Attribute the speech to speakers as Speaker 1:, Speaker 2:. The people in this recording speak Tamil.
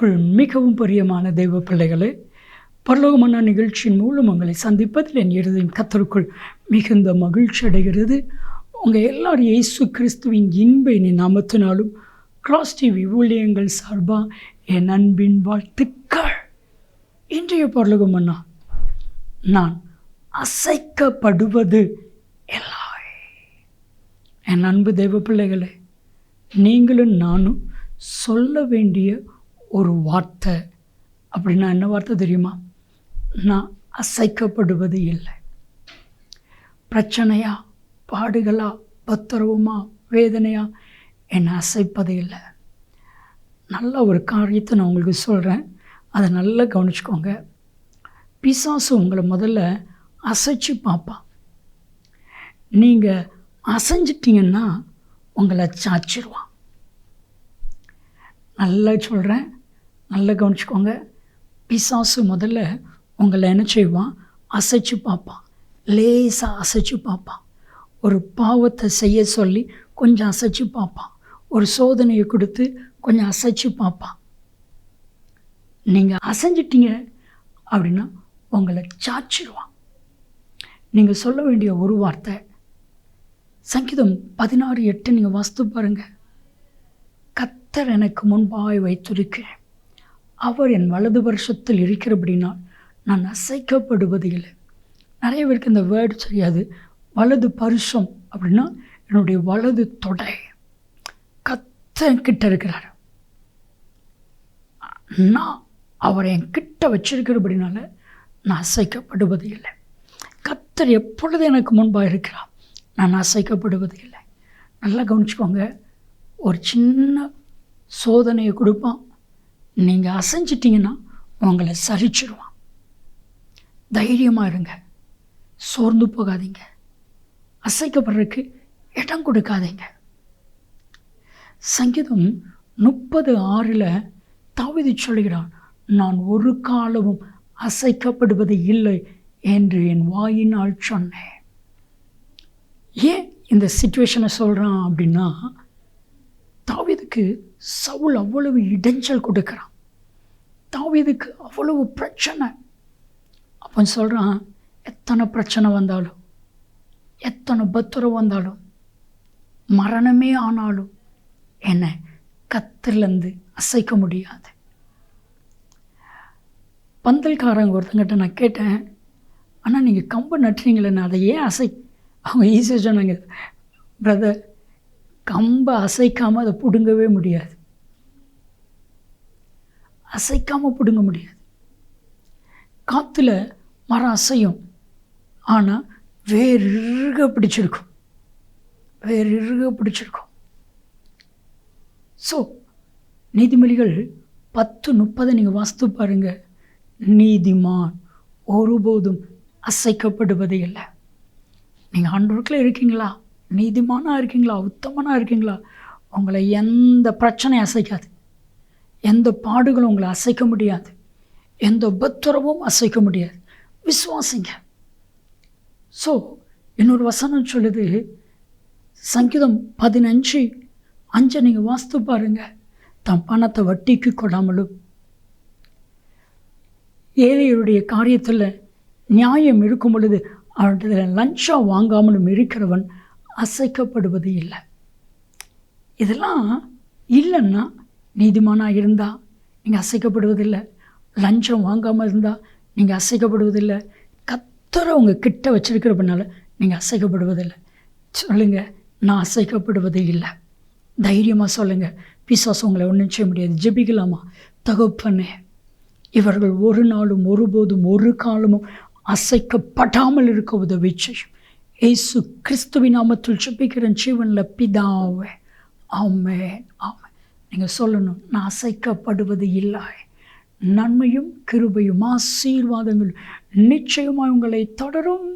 Speaker 1: கர்த்தருக்குள் மிகவும் பிரியமான தெய்வ பிள்ளைகளே பரலோகமான நிகழ்ச்சியின் மூலம் உங்களை சந்திப்பதில் என் இருதயம் கர்த்தருக்குள் மிகுந்த மகிழ்ச்சி அடைகிறது. உங்கள் எல்லாரும் இயேசு கிறிஸ்துவின் இன்பை இனி நாமத்தினாலும் கிராஸ் டிவி ஊழியங்கள் சார்பாக என் அன்பின் வாழ்த்துக்கள். இன்றைய பரலோகமன்னா நான் அசைக்கப்படுவது இல்லை என் அன்பு தெய்வ பிள்ளைகளே நீங்களும் நானும் சொல்ல வேண்டிய ஒரு வார்த்தை. அப்படின்னா என்ன வார்த்தை தெரியுமா? நான் அசைக்கப்படுவது இல்லை. பிரச்சனையா பாடுகளா பத்திரவுமா வேதனையா என்னை அசைப்பது இல்லை. நல்ல ஒரு காரியத்தை நான் உங்களுக்கு சொல்கிறேன் அதை நல்லா கவனிச்சுக்கோங்க. பிசாசு உங்களை முதல்ல அசைச்சு பார்ப்பான் நீங்கள் அசைஞ்சிட்டிங்கன்னா உங்களை சாச்சிடுவான் நல்லா சொல்கிறேன் நல்லா கவனிச்சுக்கோங்க. பிசாசு முதல்ல உங்களை என்ன செய்வான்? அசைச்சு பார்ப்பான். லேசாக அசைச்சு பார்ப்பான். ஒரு பாவத்தை செய்ய சொல்லி கொஞ்சம் அசைச்சு பார்ப்பான். ஒரு சோதனையை கொடுத்து கொஞ்சம் அசைச்சு பார்ப்பான். நீங்கள் அசைஞ்சிட்டீங்க அப்படின்னா உங்களை சாச்சிடுவான் நீங்கள் சொல்ல வேண்டிய ஒரு வார்த்தை சங்கீதம் பதினாறு எட்டு நீங்கள் வாஸ்து பாருங்கள் கத்தர் எனக்கு முன்பாய் வைத்திருக்கிறேன். அவர் என் வலது வருஷத்தில் இருக்கிறபடினால் நான் அசைக்கப்படுவது இல்லை நிறைய பேருக்கு இந்த வேர்டு தெரியாது. வலது பருஷம் அப்படின்னா என்னுடைய வலது தொடை. கத்தன்கிட்ட இருக்கிறார். நான் அவரை என் கிட்ட வச்சிருக்கிறபடினால நான் அசைக்கப்படுவது இல்லை கத்தர் எப்பொழுது எனக்கு முன்பாக இருக்கிறார்? நான் அசைக்கப்படுவது இல்லை நல்லா கவனிச்சுக்கோங்க. ஒரு சின்ன சோதனையை கொடுப்பான். நீங்கள் அசைஞ்சிட்டிங்கன்னா உங்களை சரிச்சிடுவான் தைரியமாக இருங்க. சோர்ந்து போகாதீங்க. அசைக்கப்படுறதுக்கு இடம் கொடுக்காதீங்க. சங்கீதம் முப்பது ஆறில் தவிதி சொல்கிறான் நான் ஒரு காலமும் அசைக்கப்படுவது இல்லை என்று என் வாயினால் சொன்னேன். ஏன் இந்த சுச்சுவேஷனை சொல்கிறான் அப்படின்னா தாவிதுக்கு சவுல் அவ்வளவு இடைஞ்சல் கொடுக்குறான். தாவீதுக்கு அவ்வளவு பிரச்சனை. அப்போ சொல்கிறான் எத்தனை பிரச்சனை வந்தாலும் எத்தனை பத்திரம் வந்தாலும் மரணமே ஆனாலும் என்னை கத்திலேருந்து அசைக்க முடியாது. பந்தல்காரங்க ஒருத்தங்கிட்ட நான் கேட்டேன் ஆனால் நீங்கள் கம்பு நட்டுறீங்களே நான் அதை ஏன் அசை அவங்க ஈஸியாக சொன்னாங்க பிரதர் கம்பை அசைக்காமல் அதை பிடுங்கவே முடியாது. அசைக்காமல் பிடுங்க முடியாது. காற்றுல மரம் அசையும். ஆனால் வேறு இறுக பிடிச்சிருக்கும். வேறு இறுக பிடிச்சிருக்கும். ஸோ நீதிமொழிகள் பத்து முப்பதை நீங்கள் வாஸ்து பாருங்கள் நீதிமான் ஒருபோதும் அசைக்கப்படுவது இல்லை. நீங்கள் ஆண்டோருக்குள்ள இருக்கீங்களா? நீதிமானாக இருக்கீங்களா? உத்தமனாக இருக்கீங்களா? உங்களை எந்த பிரச்சனையும் அசைக்காது. எந்த பாடுகளும் உங்களை அசைக்க முடியாது. எந்த உபத்திரவும் அசைக்க முடியாது. விசுவாசிங்க. ஸோ இன்னொரு வசனம் சொல்லுது. சங்கீதம் பதினஞ்சு அஞ்சை நீங்கள் வாஸ்து பாருங்கள் தன் பணத்தை வட்டிக்கு கொடாமலும். ஏழையருடைய காரியத்தில் நியாயம் இருக்கும் பொழுது அவர்கிட்ட லஞ்சம் வாங்காமலும் இருக்கிறவன் அசைக்கப்படுவது இல்லை. இதெல்லாம் இல்லைன்னா நீதிமானாக இருந்தால் நீங்கள் அசைக்கப்படுவதில்லை. லஞ்சம் வாங்காமல் இருந்தால் நீங்கள் அசைக்கப்படுவதில்லை. கத்தரை உங்கள் கிட்ட வச்சுருக்கிறப்பனால நீங்கள் அசைக்கப்படுவதில்லை. சொல்லுங்கள் நான் அசைக்கப்படுவது இல்லை. தைரியமாக சொல்லுங்கள் பிசாஸ் உங்களை ஒன்றும் செய்ய முடியாது. ஜெபிக்கலாமா? தகப்பனே இவர்கள் ஒரு நாளும் ஒருபோதும் ஒரு காலமும் அசைக்கப்படாமல் இருக்க உதவி செய்யும். ஏசு கிறிஸ்துவின் நாமத்தில் ஜெபிக்கிறேன். ஜீவனில் பிதாவே. ஆமே ஆமே நீங்கள் சொல்லணும் நான் அசைக்கப்படுவது இல்லை நன்மையும் கிருபையும் ஆசீர்வாதங்கள் நிச்சயமாக உங்களை தொடரும்.